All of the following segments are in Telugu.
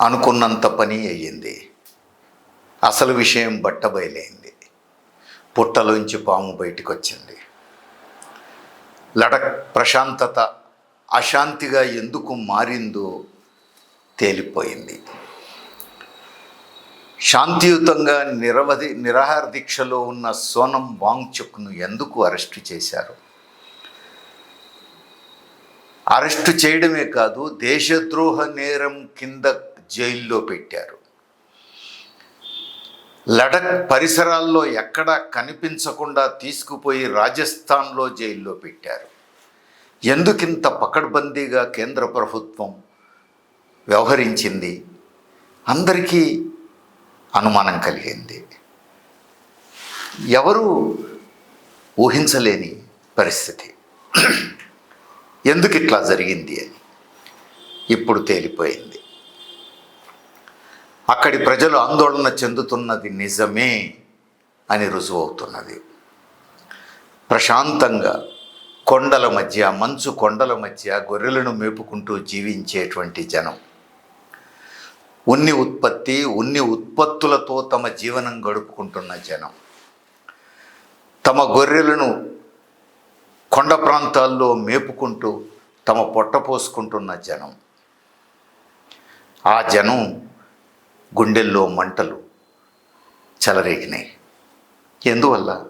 అనుకున్నంత పని అయ్యింది. అసలు విషయం బట్టబయలైంది. పుట్టలోంచి పాము బయటికి వచ్చింది లడక్ ప్రశాంతత అశాంతిగా ఎందుకు మారిందో తేలిపోయింది. శాంతియుతంగా నిరవధి నిరాహార దీక్షలో ఉన్న సోనం వాంగ్చుక్ను ఎందుకు అరెస్టు చేశారు? అరెస్టు చేయడమే కాదు దేశద్రోహ నేరం కింద జైల్లో పెట్టారు. లడక్ పరిసరాల్లో ఎక్కడా కనిపించకుండా తీసుకుపోయి రాజస్థాన్లో జైల్లో పెట్టారు. ఎందుకింత పకడ్బందీగా కేంద్ర ప్రభుత్వం వ్యవహరించింది? అందరికీ అనుమానం కలిగింది. ఎవరు ఊహించలేని పరిస్థితి. ఎందుకు ఇట్లా జరిగింది అని ఇప్పుడు తేలిపోయింది. అక్కడి ప్రజలు ఆందోళన చెందుతున్నది నిజమే అని రుజువవుతున్నది ప్రశాంతంగా కొండల మధ్య మంచు కొండల మధ్య గొర్రెలను మేపుకుంటూ జీవించేటువంటి జనం. ఉన్ని ఉత్పత్తి ఉన్ని ఉత్పత్తులతో తమ జీవనం గడుపుకుంటున్న జనం. తమ గొర్రెలను కొండ ప్రాంతాల్లో మేపుకుంటూ తమ పొట్ట పోసుకుంటున్న జనం. ఆ జనం గుండెల్లో మంటలు చెలరేగినాయి. ఎందువల్ల?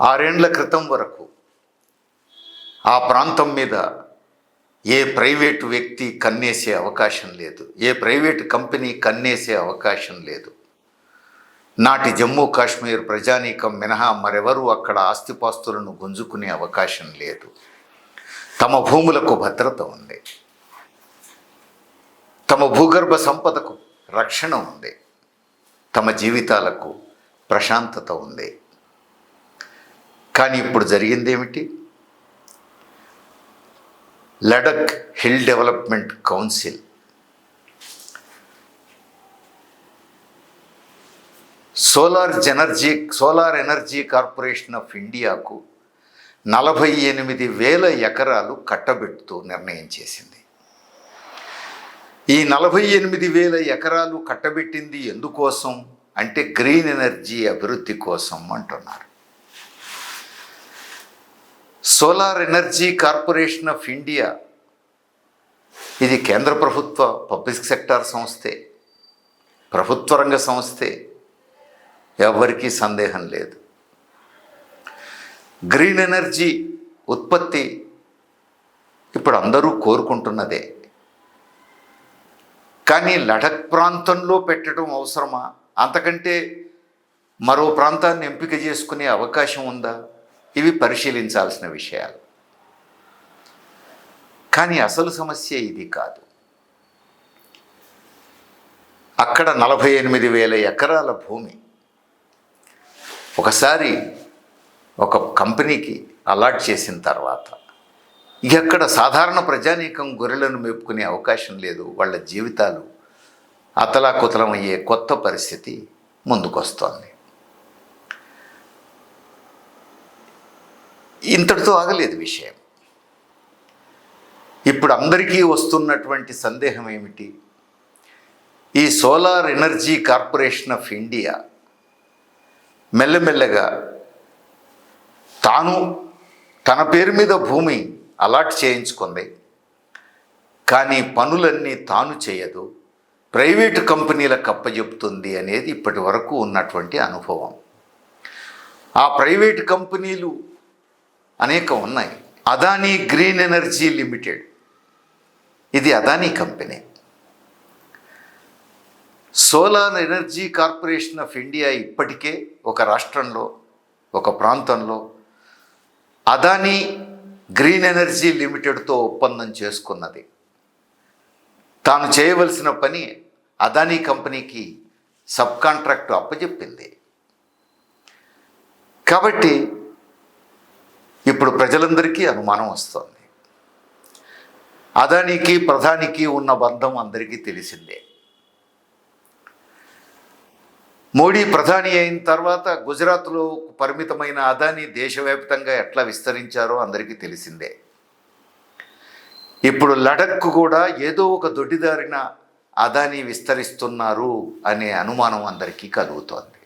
ఆరేండ్ల క్రితం వరకు ఆ ప్రాంతం మీద ఏ ప్రైవేటు వ్యక్తి కన్నేసే అవకాశం లేదు. ఏ ప్రైవేటు కంపెనీ కన్నేసే అవకాశం లేదు. నాటి జమ్మూ కాశ్మీర్ ప్రజానీకం మినహా మరెవరూ అక్కడ ఆస్తిపాస్తులను గుంజుకునే అవకాశం లేదు. తమ భూములకు భద్రత ఉంది. తమ భూగర్భ సంపదకు రక్షణ ఉంది తమ జీవితాలకు ప్రశాంతత ఉంది కానీ ఇప్పుడు జరిగింది ఏమిటి Ladakh hill development council solar energy solar energy corporation of ఇండియాకు నలభై ఎనిమిది వేల ఎకరాలు కట్టబెడుతూ నిర్ణయం చేసింది. ఈ నలభై ఎనిమిది వేల ఎకరాలు కట్టబెట్టింది ఎందుకోసం? అంటే గ్రీన్ ఎనర్జీ అభివృద్ధి కోసం అంటున్నారు. Solar energy corporation of India ఇది కేంద్ర ప్రభుత్వ పబ్లిక్ సెక్టార్ సంస్థే ప్రభుత్వ రంగ సంస్థే ఎవరికీ సందేహం లేదు. గ్రీన్ ఎనర్జీ ఉత్పత్తి ఇప్పుడు అందరూ కోరుకుంటున్నదే. కానీ లడక్ ప్రాంతంలో పెట్టడం అవసరమా? అంతకంటే మరో ప్రాంతాన్ని ఎంపిక చేసుకునే అవకాశం ఉందా? ఇవి పరిశీలించాల్సిన విషయాలు. కానీ అసలు సమస్య ఇది కాదు. అక్కడ నలభై ఎనిమిది వేల ఎకరాల భూమి. ఒకసారి ఒక కంపెనీకి అలాట్ చేసిన తర్వాత ఎక్కడ సాధారణ ప్రజానీకం గొర్రెలను మేపుకునే అవకాశం లేదు వాళ్ళ జీవితాలు అతలాకుతలం అయ్యే కొత్త పరిస్థితి ముందుకొస్తోంది. ఇంతటితో ఆగలేదు విషయం. ఇప్పుడు అందరికీ వస్తున్నటువంటి సందేహం ఏమిటి? ఈ solar energy corporation of India మెల్లమెల్లగా తాను తన పేరు మీద భూమి అలాట్ చేయించుకుంది. కానీ పనులన్నీ తాను చేయదు. ప్రైవేటు కంపెనీలకు అప్పచెప్తుంది అనేది ఇప్పటి వరకు ఉన్నటువంటి అనుభవం. ఆ ప్రైవేటు కంపెనీలు అనేకం ఉన్నాయి. Adani green energy limited. ఇది Adani company. Solar energy corporation of India ఇప్పటికే ఒక రాష్ట్రంలో ఒక ప్రాంతంలో అదానీ గ్రీన్ ఎనర్జీ లిమిటెడ్తో ఒప్పందం చేసుకున్నది. తాను చేయవలసిన పని అదానీ కంపెనీకి సబ్ కాంట్రాక్ట్ అప్పచెప్పింది కాబట్టి ఇప్పుడు ప్రజలందరికీ అనుమానం వస్తుంది. అదానికి ప్రధానికి ఉన్న బంధం అందరికీ తెలిసిందే. మోడీ ప్రధాని అయిన తర్వాత గుజరాత్లో పరిమితమైన అదాని దేశవ్యాప్తంగా ఎట్లా విస్తరించారో అందరికీ తెలిసిందే. ఇప్పుడు లడక్ కూడా ఏదో ఒక దొడ్డిదారిన అదాని విస్తరిస్తున్నారు అనే అనుమానం అందరికీ కలుగుతోంది.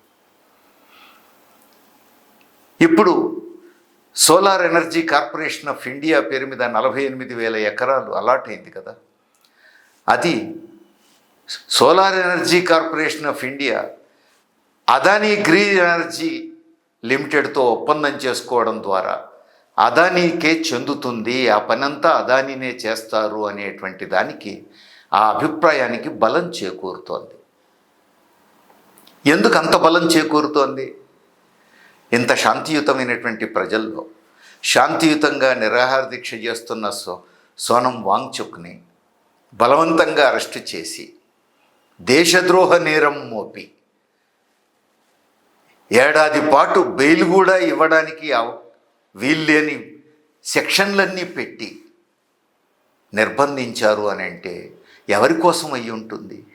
ఇప్పుడు solar energy corporation of India పేరు మీద నలభై ఎనిమిది వేల ఎకరాలు అలాట్ అయింది కదా. అది solar energy corporation of India Adani green energy లిమిటెడ్తో ఒప్పందం చేసుకోవడం ద్వారా అదానీకే చెందుతుంది ఆ పనంతా అదానీనే చేస్తారు అనేటువంటి దానికి ఆ అభిప్రాయానికి బలం చేకూరుతోంది. ఎందుకు అంత బలం చేకూరుతోంది? ఇంత శాంతియుతమైనటువంటి ప్రజల్లో శాంతియుతంగా నిరాహార దీక్ష చేస్తున్న సో సోనం వాంగ్చుక్ని బలవంతంగా అరెస్టు చేసి దేశద్రోహ నేరం మోపి ఏడాది పాటు బెయిల్ కూడా ఇవ్వడానికి అవ- వీల్లేని సెక్షన్లన్నీ పెట్టి నిర్బంధించారు అని అంటే ఎవరి కోసం అయి ఉంటుంది?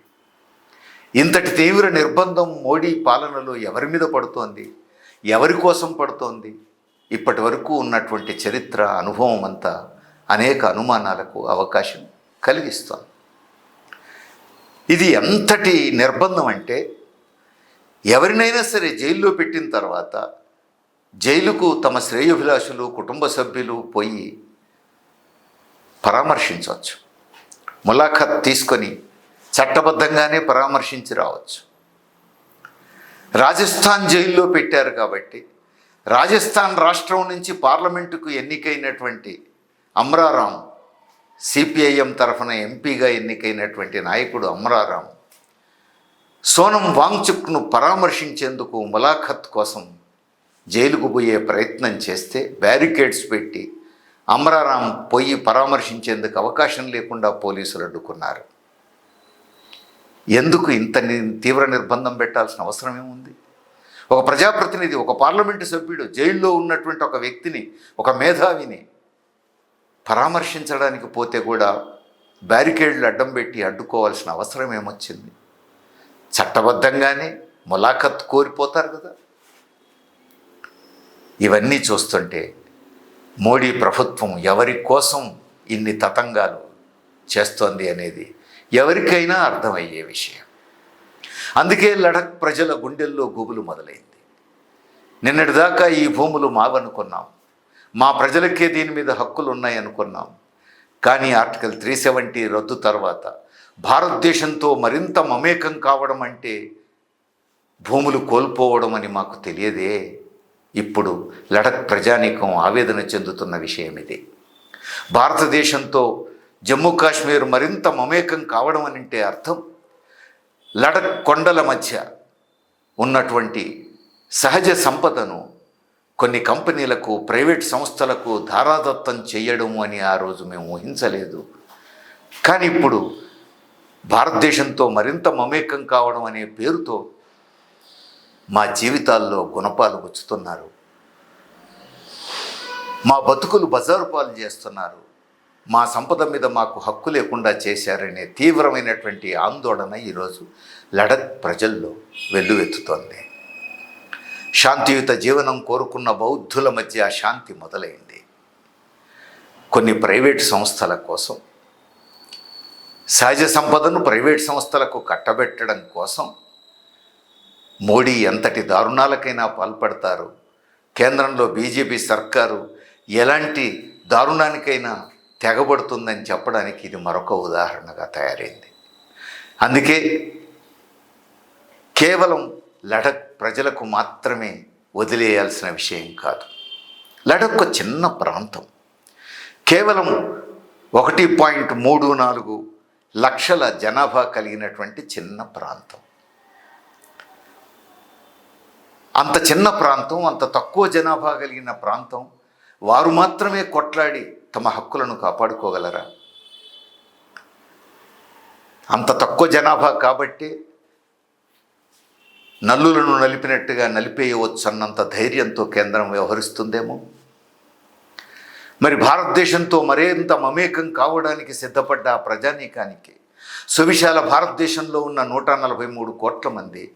ఇంతటి తీవ్ర నిర్బంధం మోడీ పాలనలో ఎవరి మీద పడుతోంది? ఎవరి కోసం పడుతోంది? ఇప్పటి వరకు ఉన్నటువంటి చరిత్ర అనుభవం అంతా అనేక అనుమానాలకు అవకాశం కలిగిస్తోంది. ఇది ఎంతటి నిర్బంధం అంటే ఎవరినైనా సరే జైల్లో పెట్టిన తర్వాత జైలుకు తమ శ్రేయోభిలాషులు కుటుంబ సభ్యులు పోయి పరామర్శించవచ్చు. ములాఖత్ తీసుకొని చట్టబద్ధంగానే పరామర్శించి రావచ్చు. రాజస్థాన్ జైల్లో పెట్టారు కాబట్టి రాజస్థాన్ రాష్ట్రం నుంచి పార్లమెంటుకు ఎన్నికైనటువంటి అమరారాం సిపిఐఎం తరఫున ఎంపీగా ఎన్నికైనటువంటి నాయకుడు అమరారాం సోనం వాంగ్చుక్ను పరామర్శించేందుకు ములాఖత్ కోసం జైలుకు పోయే ప్రయత్నం చేస్తే బ్యారికేడ్స్ పెట్టి అమరారాం పోయి పరామర్శించేందుకు అవకాశం లేకుండా పోలీసులు అడ్డుకున్నారు. ఎందుకు ఇంత ని- తీవ్ర నిర్బంధం పెట్టాల్సిన అవసరం ఏముంది? ఒక ప్రజాప్రతినిధి ఒక పార్లమెంటు సభ్యుడు జైల్లో ఉన్నటువంటి ఒక వ్యక్తిని ఒక మేధావిని పరామర్శించడానికి పోతే కూడా బ్యారికేడ్లు అడ్డం పెట్టి అడ్డుకోవాల్సిన అవసరం ఏమొచ్చింది? చట్టబద్ధంగానే ములాఖత్ కోరిపోతారు కదా. ఇవన్నీ చూస్తుంటే మోడీ ప్రభుత్వం ఎవరి కోసం ఇన్ని తతంగాలు చేస్తోంది అనేది ఎవరికైనా అర్థమయ్యే విషయం. అందుకే లడక్ ప్రజల గుండెల్లో గుబులు మొదలైంది. నిన్నటిదాకా ఈ భూములు మావనుకున్నాం. మా ప్రజలకే దీని మీద హక్కులు ఉన్నాయనుకున్నాం కానీ ఆర్టికల్ త్రీ సెవెంటీ రద్దు తర్వాత భారతదేశంతో మరింత మమేకం కావడం అంటే భూములు కోల్పోవడం అని మాకు తెలియదే. ఇప్పుడు లడక్ ప్రజానీకం ఆవేదన చెందుతున్న విషయం ఇది. భారతదేశంతో జమ్మూ కాశ్మీర్ మరింత మమేకం కావడం అని అంటే అర్థం. లడక్ కొండల మధ్య ఉన్నటువంటి సహజ సంపదను కొన్ని కంపెనీలకు ప్రైవేట్ సంస్థలకు ధారాదత్తం చేయడం అని ఆ రోజు మేము ఊహించలేదు. కానీ ఇప్పుడు భారతదేశంతో మరింత మమేకం కావడం అనే పేరుతో మా జీవితాల్లో గుణపాలు వచ్చుతున్నారు మా బతుకులు బజారు పాలు చేస్తున్నారు. మా సంపద మీద మాకు హక్కు లేకుండా చేశారనే తీవ్రమైనటువంటి ఆందోళన ఈరోజు లడక్ ప్రజల్లో వెల్లువెత్తుతోంది. శాంతియుత జీవనం కోరుకున్న బౌద్ధుల మధ్య ఆ శాంతి మొదలైంది. కొన్ని ప్రైవేట్ సంస్థల కోసం సహజ సంపదను ప్రైవేట్ సంస్థలకు కట్టబెట్టడం కోసం మోడీ ఎంతటి దారుణాలకైనా పాల్పడతారు. కేంద్రంలో బీజేపీ సర్కారు ఎలాంటి దారుణానికైనా తెగబడుతుందని చెప్పడానికి ఇది మరొక ఉదాహరణగా తయారైంది. అందుకే కేవలం లడక్ ప్రజలకు మాత్రమే వదిలేయాల్సిన విషయం కాదు. లడక్ ఒక చిన్న ప్రాంతం. కేవలం ఒకటి పాయింట్ మూడు నాలుగు లక్షల జనాభా కలిగినటువంటి చిన్న ప్రాంతం. అంత చిన్న ప్రాంతం అంత తక్కువ జనాభా కలిగిన ప్రాంతం వారు మాత్రమే కొట్లాడి తమ హక్కులను కాపాడుకోగలరా? అంత తక్కువ జనాభా కాబట్టి నల్లులను నలిపినట్టుగా నలిపేయవచ్చు అన్నంత ధైర్యంతో కేంద్రం వ్యవహరిస్తుందేమో? మరి భారతదేశంతో మరింత మమేకం కావడానికి సిద్ధపడ్డ ఆ ప్రజానీకానికి సువిశాల భారతదేశంలో ఉన్న నూట నలభై మూడు కోట్ల మంది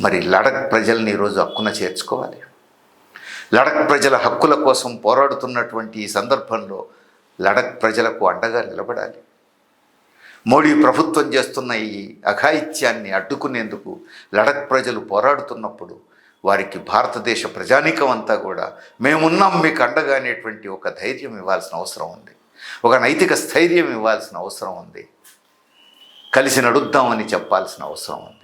మరి లడక్ ప్రజల్ని ఈరోజు హక్కున చేర్చుకోవాలి. లడక్ ప్రజల హక్కుల కోసం పోరాడుతున్నటువంటి ఈ సందర్భంలో లడక్ ప్రజలకు అండగా నిలబడాలి. మోడీ ప్రభుత్వం చేస్తున్న ఈ అఘాయిత్యాన్ని అడ్డుకునేందుకు లడక్ ప్రజలు పోరాడుతున్నప్పుడు వారికి భారతదేశ ప్రజానీకం అంతా కూడా మేమున్నాం మీకు అండగా అనేటువంటి ఒక ధైర్యం ఇవ్వాల్సిన అవసరం ఉంది. ఒక నైతిక స్థైర్యం ఇవ్వాల్సిన అవసరం ఉంది. కలిసి నడుద్దామని చెప్పాల్సిన అవసరం ఉంది.